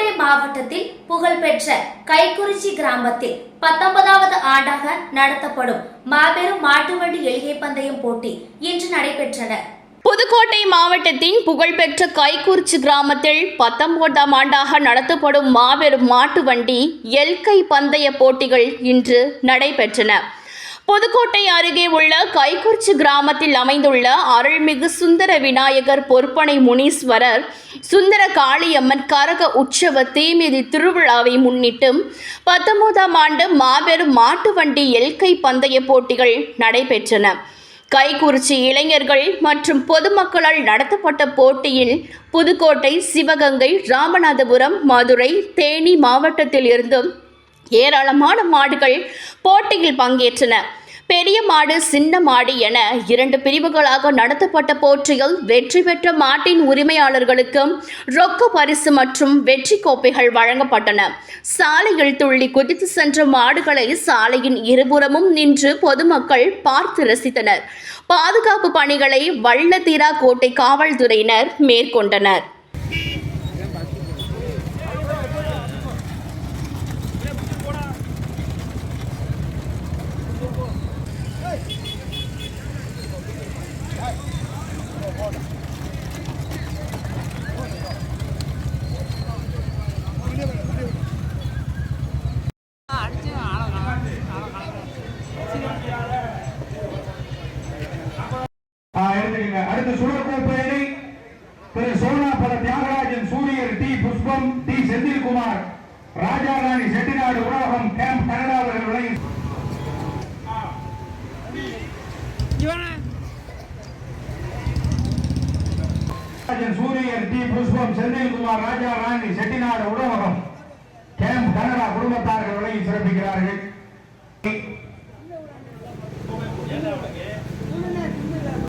புதுக்கோட்டை மாவட்டத்தில் புகழ்பெற்ற கைக்குறிச்சி கிராமத்தில் பத்தொன்பதாவது ஆண்டாக நடத்தப்படும் மாபெரும் மாட்டுவண்டி எளிகை பந்தயம் போட்டி இன்று நடைபெற்றன. புதுக்கோட்டை மாவட்டத்தின் புகழ்பெற்ற கைக்குறிச்சி கிராமத்தில் பத்தொன்பதாம் ஆண்டாக நடத்தப்படும் மாபெரும் மாட்டு வண்டி எல்கை பந்தய போட்டிகள் இன்று நடைபெற்றன. புதுக்கோட்டை அருகே உள்ள கைக்குறிச்சி கிராமத்தில் அமைந்துள்ள அருள்மிகு சுந்தர விநாயகர் பொற்பனை முனீஸ்வரர் சுந்தர காளியம்மன் கரக உற்சவ தீமிதி திருவிழாவை முன்னிட்டு பத்தொன்பதாம் ஆண்டு மாபெரும் மாட்டு வண்டி எல்கை பந்தய போட்டிகள் நடைபெற்றன. கைக்குறிச்சி இளைஞர்கள் மற்றும் பொதுமக்களால் நடத்தப்பட்ட போட்டியில் புதுக்கோட்டை சிவகங்கை ராமநாதபுரம் மதுரை தேனி மாவட்டத்தில் இருந்தும் ஏராளமான மாடுகள் போட்டியில் பங்கேற்றன. பெரிய மாடு சின்ன மாடு என இரண்டு பிரிவுகளாக நடத்தப்பட்ட போட்டியில் வெற்றி பெற்ற மாட்டின் உரிமையாளர்களுக்கும் ரொக்க பரிசு மற்றும் வெற்றி கோப்பைகள் வழங்கப்பட்டன. சாலையில் துள்ளி குதித்து சென்ற மாடுகளை சாலையின் இருபுறமும் நின்று பொதுமக்கள் பார்த்து ரசித்தனர். பாதுகாப்பு பணிகளை வள்ளத்தீரா கோட்டை காவல்துறையினர் மேற்கொண்டனர். அடுத்து சுடற்கோப்பையை திரு சோனாபுர தியாகராஜன் சூரியர் டி புஷ்பம் டி செந்தில்குமார் ராஜா ராணி செட்டிநாடு உணவகம் கேம்ப் கனடா அவர்கள் வழங்கி சூரியர் டி. புஷ்பம் செந்தில்குமார் ராஜாராணி செட்டிநாடு உணவகம் கேம்ப் கனடா குடும்பத்தார்கள் விலகி சிறப்பிக்கிறார்கள்.